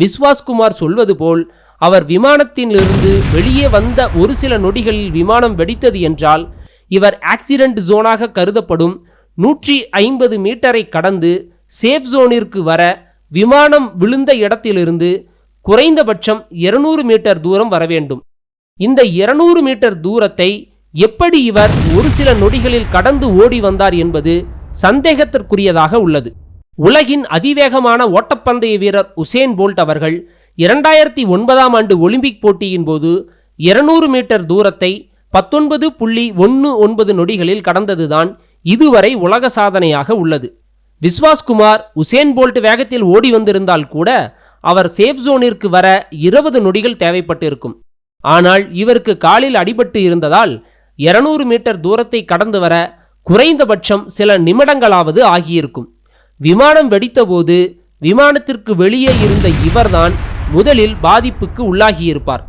விஸ்வாஸ்குமார் சொல்வது போல் அவர் விமானத்திலிருந்து வெளியே வந்த ஒரு சில நொடிகளில் விமானம் வெடித்தது என்றால் இவர் ஆக்சிடென்ட் ஜோனாக கருதப்படும் நூற்றி ஐம்பது மீட்டரை கடந்து சேஃப் ஜோனிற்கு வர விமானம் விழுந்த இடத்திலிருந்து குறைந்தபட்சம் 200 மீட்டர் தூரம் வர வேண்டும். இந்த 200 மீட்டர் தூரத்தை எப்படி இவர் ஒரு சில நொடிகளில் கடந்து ஓடி வந்தார் என்பது சந்தேகத்திற்குரியதாக உள்ளது. உலகின் அதிவேகமான ஓட்டப்பந்தய வீரர் உசேன் போல்ட் அவர்கள் இரண்டாயிரத்தி ஒன்பதாம் ஆண்டு ஒலிம்பிக் போட்டியின் போது 200 மீட்டர் தூரத்தை பத்தொன்பது புள்ளி ஒன்று ஒன்பது நொடிகளில் கடந்ததுதான் இதுவரை உலக சாதனையாக உள்ளது. விஸ்வாஸ்குமார் உசேன் போல்ட் வேகத்தில் ஓடி வந்திருந்தால் கூட அவர் சேஃப் ஜோனிற்கு வர இருபது நொடிகள் தேவைப்பட்டிருக்கும். ஆனால் இவருக்கு காலில் அடிபட்டு இருந்ததால் 200 மீட்டர் தூரத்தை கடந்து வர குறைந்தபட்சம் சில நிமிடங்களாவது ஆகியிருக்கும். விமானம் வெடித்தபோது விமானத்திற்கு வெளியே இருந்த இவர்தான் முதலில் பாதிப்புக்கு உள்ளாகியிருப்பார்.